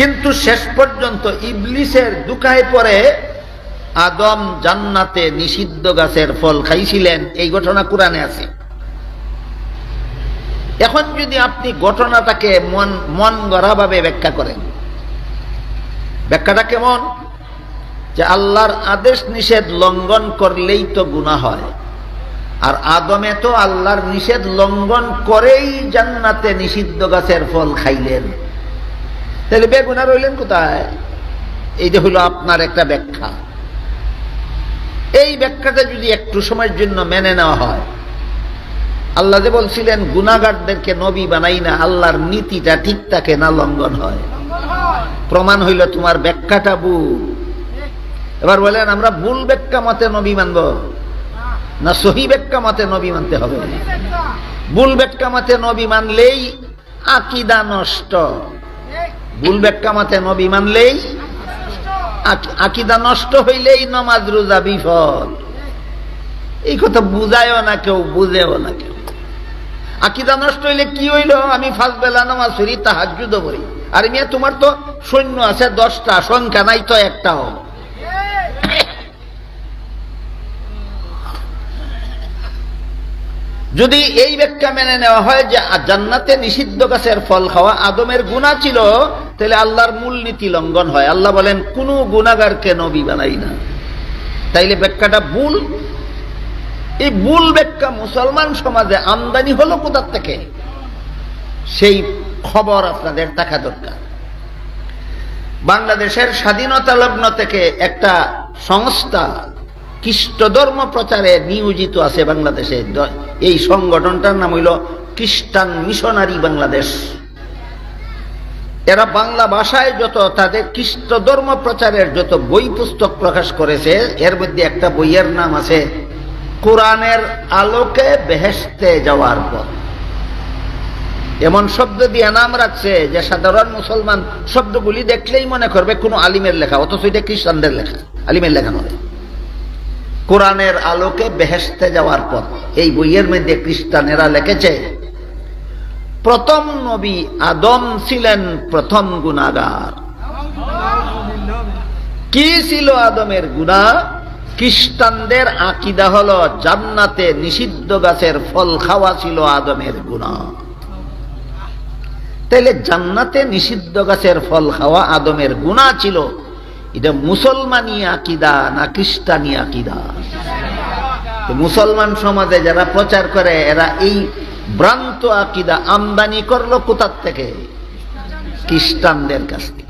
কিন্তু শেষ পর্যন্ত ইবলিসের দুকায় পরে আদম জান্নাতে নিষিদ্ধ গাছের ফল খাইছিলেন। এই ঘটনা কোরআনে আছে। এখন যদি আপনি ঘটনাটাকে মন মন গড়াভাবে ব্যাখ্যা করেন। ব্যাখ্যাটা কেমন? যে আল্লাহর আদেশ নিষেধ লঙ্ঘন করলেই তো গুনাহ হয়। আর আদমে তো আল্লাহর নিষেধ লঙ্ঘন করেই জান্নাতে নিষিদ্ধ গাছের ফল খাইলেন। তাহলে বেগুনা রইলেন কোথায়? এই যে হলো আপনার একটা ব্যাখ্যা। এই ব্যাখ্যাটা যদি একটু সময়ের জন্য মেনে নেওয়া হয়। আল্লাহ যে বলছিলেন গুনাগারদেরকে নবী বানাই না, আল্লাহর নীতিটা ঠিক থাকে না লঙ্ঘন হয়। প্রমাণ হইল তোমার ব্যাখ্যাটা ভুল। এবার বলেন, আমরা ভুল ব্যাখ্যা মতে নবী মানব? না সহি ব্যাখ্যা মতে নবী মানতে হবে? ভুল ব্যাখ্যা মতে নবী মানলেই আকিদা নষ্ট। ভুল ব্যাখ্যা মতে নবী মানলেই? আকিদা নষ্ট হইলেই নমাজ, রোজা, বিফল। এই কথা বুঝায়ও না কেউ, বুঝেও না কেউ। আকিদা নষ্ট হইলে কি হইল? আমি ফার্স্ট বেলা নামাজ পড়ি তাহাজুদ করি আর মিয়া, তোমার তো সৈন্য আছে, দশটা, সংখ্যা নাই তো একটাও। যদি এই ব্যাখ্যা মেনে নেওয়া হয় যে জান্নাতে নিষিদ্ধ গাছের ফল খাওয়া আদমের গুণা ছিল তাহলে আল্লাহর মূল নীতি লঙ্ঘন হয়। আল্লাহ বলেন, কোন গুণাগারকে নবী বানাই না। তাইলে ব্যাখ্যাটা ভুল। এই ভুল ব্যাখ্যা মুসলমান সমাজে আমদানি হলো কোথার থেকে? সেই খবর আপনাদের দেখা দরকার। বাংলাদেশের স্বাধীনতা লগ্ন থেকে একটা সংস্থা খ্রিস্ট ধর্ম প্রচারে নিয়োজিত আছে বাংলাদেশে। এই সংগঠনটার নাম হইল খ্রিস্টান মিশনারি বাংলাদেশ। এরা বাংলা ভাষায় যত তাদের খ্রিস্ট ধর্ম প্রচারের যত বই পুস্তক প্রকাশ করেছে, এর মধ্যে একটা বইয়ের নাম আছে, কোরআনের আলোকে বেহেস্তে যাওয়ার পথ। এমন শব্দ দিয়ে নাম রাখছে যে সাধারণ মুসলমান শব্দগুলি দেখলেই মনে করবে কোনো আলিমের লেখা, অথচ এটা খ্রিস্টানদের লেখা, আলিমের লেখা নয়। কোরআনের আলোকে বেহেস্তে যাওয়ার পথ। এই বইয়ের মধ্যে খ্রিস্টানেরা লিখেছে প্রথম নবী আদম ছিলেন প্রথম গুণাগার কি ছিল আদমের গুণা খ্রিস্টানদের আকিদা হলো জান্নাতে নিষিদ্ধ গাছের ফল খাওয়া ছিল আদমের গুণা তাইলে জান্নাতে নিষিদ্ধ গাছের ফল খাওয়া আদমের গুণা ছিল। এটা মুসলমানি আকিদা না খ্রিস্টানি আকিদা? মুসলমান সমাজে যারা প্রচার করে, এরা এই ভ্রান্ত আকিদা আমদানি করল কোথার থেকে? খ্রিস্টানদের কাছ থেকে।